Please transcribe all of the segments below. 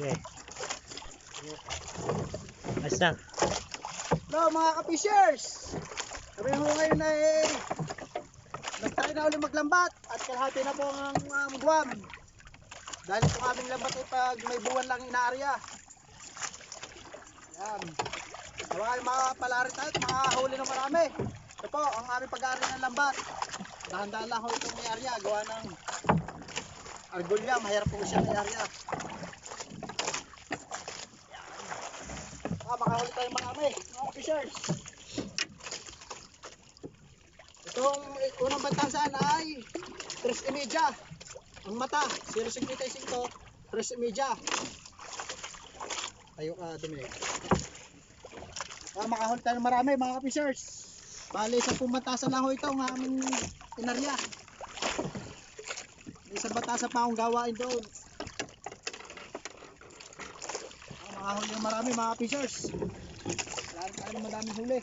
Okay. Ayos. Hello mga ka-fishers! Kami ho ngayon ay nagtry na ulit maglambat at kalahati na po ang um, guwam. Dahil itong aming lambat ay pag may buwan lang inaarya. Yan. Baka makapalari tayo at makahuli ng marami. Ito po ang aming pag-aari ng lambat. Dahan-dahan lang ho itong may arya. Gawa ng argolya. Mahirap po siya may arya. Ah, makahuli tayo marami. Mga fishers. Itong unang bantasan ay 3.5. Ang mata, 0.55. 3.5. Tayo ka, Dominic. Ah, makahuli tayo ng marami mga fishers. Bali, isang pumantasan lang ho ito ang aming inarya. Isang batasan pa akong gawain doon. Ah, makahuli ng marami mga fishers. Lalo tayo ng madaming huli.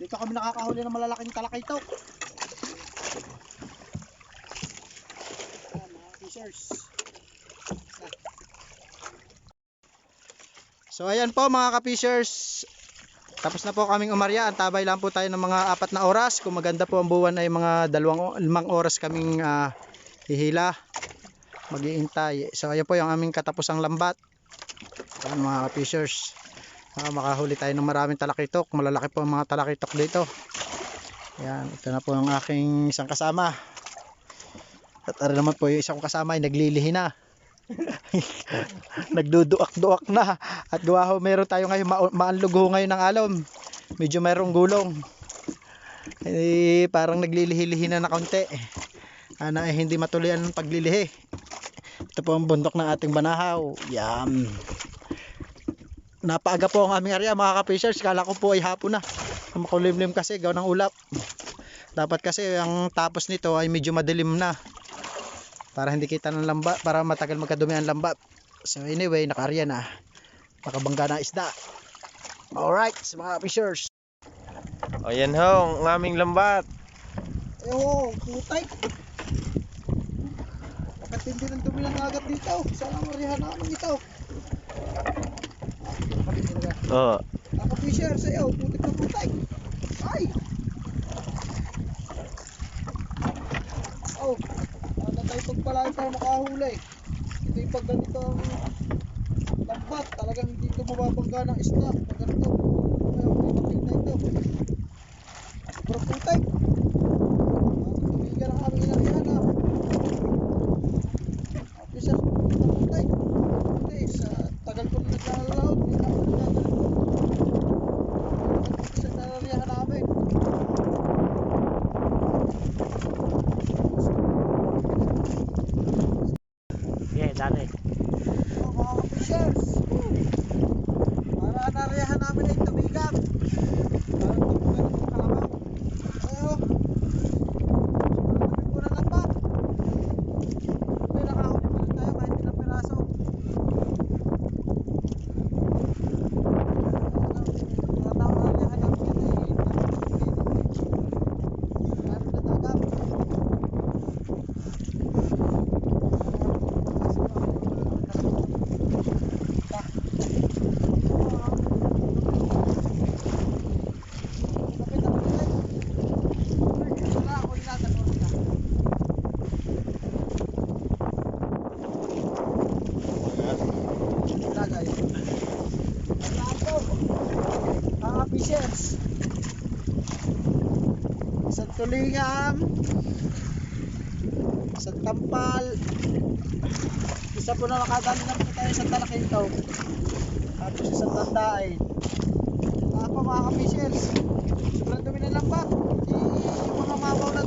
Dito kami nakakahuli ng malalaking talakaytok. Ah, mga fishers. So ayan po mga ka-fishers. Tapos na po kaming umarya. Antabay lang po tayo ng mga apat na oras. Kung maganda po ang buwan ay mga dalawang limang oras kaming ah, hihila. Mag-iintay. So ayan po yung aming katapusang lambat. Ayan mga fishers. Ah, makahuli tayo ng maraming talakitok. Malalaki po ang mga talakitok dito. Ayan, ito na po ang aking isang kasama. At ano naman po yung isang kasama ay naglilihi na. Nagduduak-duak na. At gawa ho, meron tayo ngayon, ma maanlog ho ngayon ng alon. Medyo mayroong gulong. Eh, parang naglilihi-lihi na na kaunti. Ana eh, hindi matuloy ang paglilihi. Ito po ang bundok ng ating banahaw. Yum. Napaaga po ang aming area mga ka-fishers. Kala ko po ay hapon na. Makulimlim kasi gawa ng ulap. Dapat kasi ang tapos nito ay medyo madilim na. Para hindi kita ng lamba, para matagal magkadumi ang lamba. So anyway, nakaarya na. Nakabangga na isda. Alright, sa mga fishers. O yan ho, ang aming lambat. Ewo, putay. Nakatindi ng dumi ng agad dito. Sana marihan namin ito. Oo. Ako fisher sa iyo, putik na putik. Ay! Oh, tayo pagpalain tayo makahuli. Ito yung pag ganito ang lambat, talagang hindi ito mababangga ng isda. Pag ganito, ayaw, may makita ito. Pero putik. Tumigan ang aming inarihan done ờ, ờ, it. sa Tulingam sa Tampal. Isa po na makadami na po tayo sa Talakintaw tapos sa Tandaay ako mga kapishers sobrang dumi na lang ba e, yung mga mabaw na